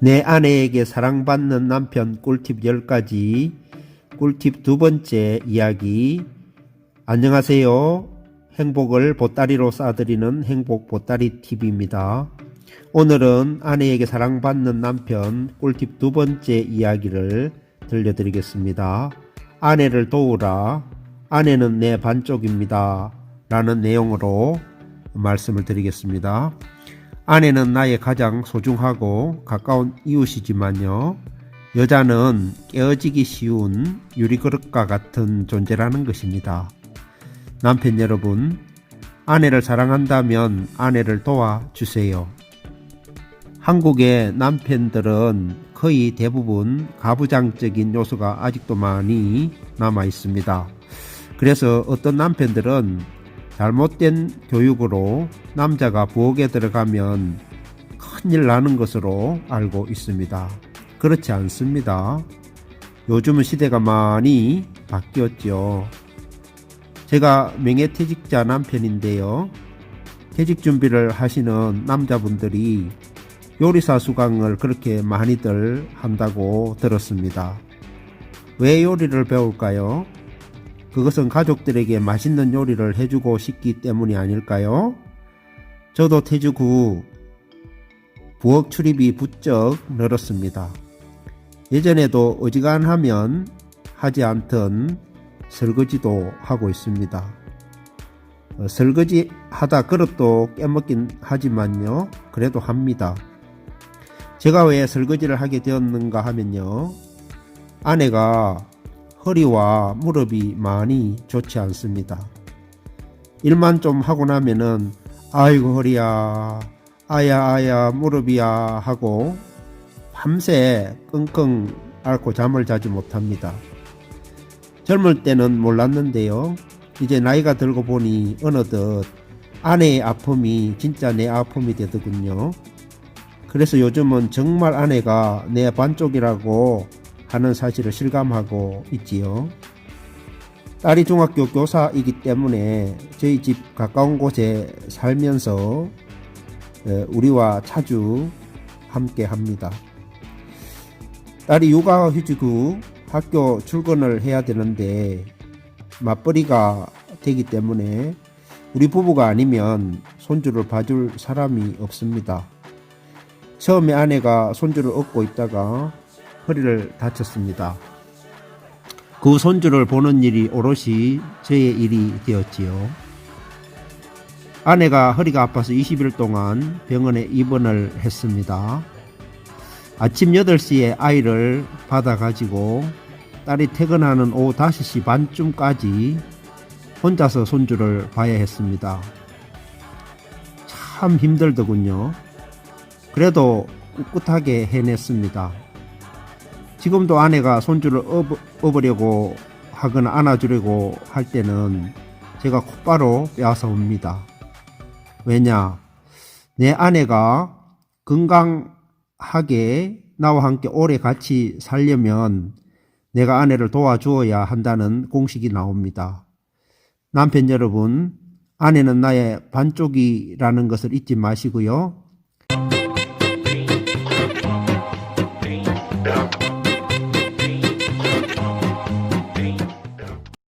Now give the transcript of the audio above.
내 아내에게 사랑받는 남편 꿀팁 10가지 꿀팁 두 번째 이야기 안녕하세요. 행복을 보따리로 싸드리는 행복 보따리 팁입니다. 오늘은 아내에게 사랑받는 남편 꿀팁 두 번째 이야기를 들려드리겠습니다. 아내를 도우라. 아내는 내 반쪽입니다. 라는 내용으로 말씀을 드리겠습니다. 아내는 나의 가장 소중하고 가까운 이웃이지만요. 여자는 깨어지기 쉬운 유리그릇과 같은 존재라는 것입니다. 남편 여러분, 아내를 사랑한다면 아내를 도와주세요. 한국의 남편들은 거의 대부분 가부장적인 요소가 아직도 많이 남아 있습니다. 그래서 어떤 남편들은 잘못된 교육으로 남자가 부엌에 들어가면 큰일 나는 것으로 알고 있습니다. 그렇지 않습니다. 요즘은 시대가 많이 바뀌었죠. 제가 명예퇴직자 남편인데요. 퇴직 준비를 하시는 남자분들이 요리사 수강을 그렇게 많이들 한다고 들었습니다. 왜 요리를 배울까요? 그것은 가족들에게 맛있는 요리를 해주고 싶기 때문이 아닐까요? 저도 퇴직 후 부엌 출입이 부쩍 늘었습니다. 예전에도 어지간하면 하지 않던 설거지도 하고 있습니다. 어, 설거지 하다 그릇도 깨먹긴 하지만요. 그래도 합니다. 제가 왜 설거지를 하게 되었는가 하면요. 아내가 허리와 무릎이 많이 좋지 않습니다. 일만 좀 하고 나면은 아이고 허리야 아야 아야 무릎이야 하고 밤새 끙끙 앓고 잠을 자지 못합니다. 젊을 때는 몰랐는데요. 이제 나이가 들고 보니 어느덧 아내의 아픔이 진짜 내 아픔이 되더군요. 그래서 요즘은 정말 아내가 내 반쪽이라고 하는 사실을 실감하고 있지요. 딸이 중학교 교사이기 때문에 저희 집 가까운 곳에 살면서 에, 우리와 자주 함께 합니다. 딸이 육아 휴직 후 학교 출근을 해야 되는데 맞벌이가 되기 때문에 우리 부부가 아니면 손주를 봐줄 사람이 없습니다. 처음에 아내가 손주를 업고 있다가 허리를 다쳤습니다. 그 손주를 보는 일이 오롯이 저의 일이 되었지요. 아내가 허리가 아파서 20일 동안 병원에 입원을 했습니다. 아침 8시에 아이를 받아가지고 딸이 퇴근하는 오후 5시 반쯤까지 혼자서 손주를 봐야 했습니다. 참 힘들더군요. 그래도 꿋꿋하게 해냈습니다. 지금도 아내가 손주를 업, 업으려고 하거나 안아주려고 할 때는 제가 곧바로 빼앗아 옵니다. 왜냐? 내 아내가 건강하게 나와 함께 오래 같이 살려면 내가 아내를 도와주어야 한다는 공식이 나옵니다. 남편 여러분, 아내는 나의 반쪽이라는 것을 잊지 마시고요.